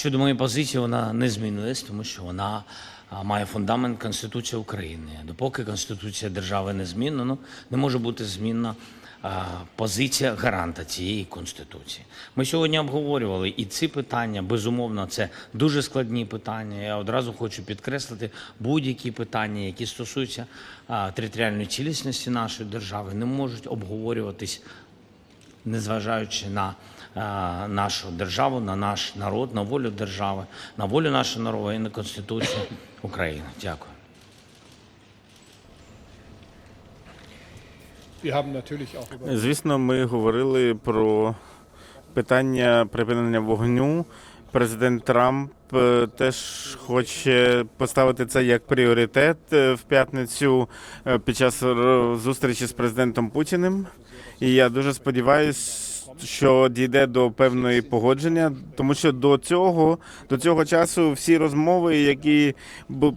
Щодо моєї позиції, вона не змінилась, тому що вона має фундамент Конституції України. Допоки Конституція держави не змінена, не може бути змінна позиція гаранта цієї конституції. Ми сьогодні обговорювали і ці питання. Безумовно, це дуже складні питання. Я одразу хочу підкреслити будь-які питання, які стосуються територіальної цілісності нашої держави, не можуть обговорюватись незважаючи на нашу державу, на наш народ, на волю держави, на волю нашого народу і на Конституцію України. Дякую. Звісно, ми говорили про питання припинення вогню. Президент Трамп е, теж хоче поставити це як пріоритет е, в п'ятницю е, під час зустрічі з президентом Путіним. І я дуже сподіваюся, що дійде до певної погодження, тому що до цього до цього часу всі розмови, які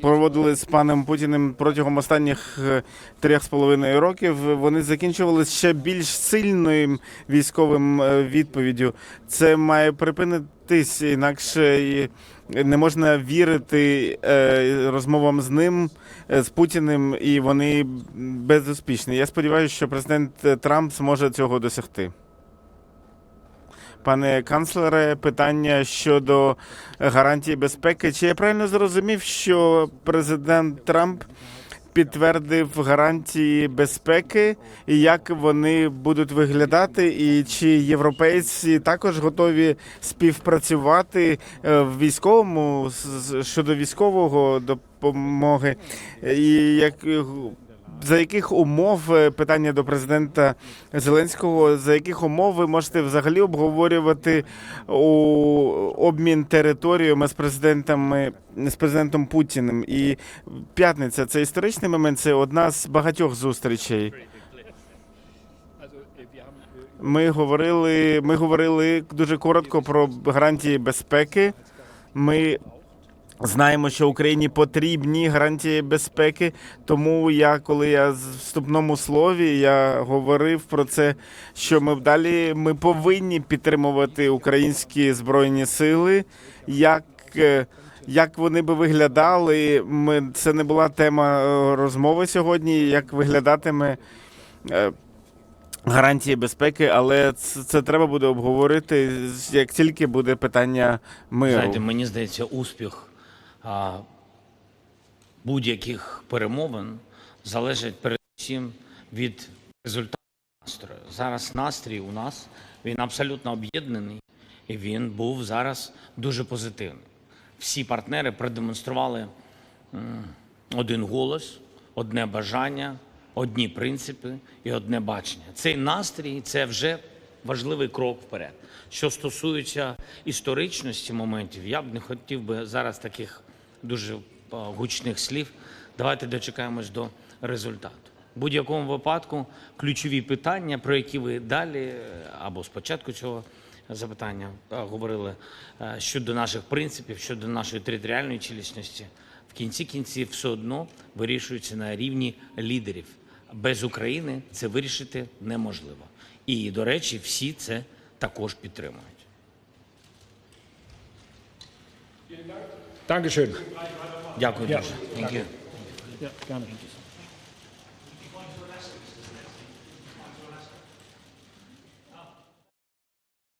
проводили з паном Путіним протягом останніх е, трьох з половиною років, вони закінчувалися ще більш сильною військовим е, відповіддю. Це має припинитись, інакше не можна вірити е, розмовам з ним, е, з Путіним, і вони безуспішні. Я сподіваюся, що президент Трамп зможе цього досягти. Пане канцлере, питання щодо гарантії безпеки. Чи я правильно зрозумів, що президент Трамп підтвердив гарантії безпеки, і як вони будуть виглядати, і чи європейці також готові співпрацювати е, в військовому щодо військового допомоги? І як за яких умов е, питання до президента Зеленського? За яких умов ви можете взагалі обговорювати у обмін територіями з президентами з президентом Путіним? І п'ятниця це історичний момент. Це одна з багатьох зустрічей. Ми говорили, ми говорили дуже коротко про гарантії безпеки. Ми знаємо, що Україні потрібні гарантії безпеки. Тому я, коли я в вступному слові, я говорив про це, що ми далі ми повинні підтримувати українські збройні сили. Як е, як вони би виглядали, ми це не була тема е, розмови сьогодні. Як виглядатиме е, гарантії безпеки, але це, це треба буде обговорити як тільки буде питання миру. Знаєте, мені здається, успіх будь-яких перемовин залежить передусім від результату настрою. Зараз настрій у нас він абсолютно об'єднаний, і він був зараз дуже позитивний. Всі партнери продемонстрували один голос, одне бажання, одні принципи і одне бачення. Цей настрій це вже важливий крок вперед. Що стосується історичності моментів, я б не хотів би зараз таких дуже е, гучних слів. Давайте дочекаємось до результату. В будь-якому випадку ключові питання, про які ви далі е, або спочатку цього запитання е, говорили щодо наших принципів, щодо нашої територіальної цілісності, в кінці кінців все одно вирішуються на рівні лідерів. Без України це вирішити неможливо. І, до речі, всі це також підтримують. Dankeschön. Ja, gut. Ja, danke. Ja, gerne.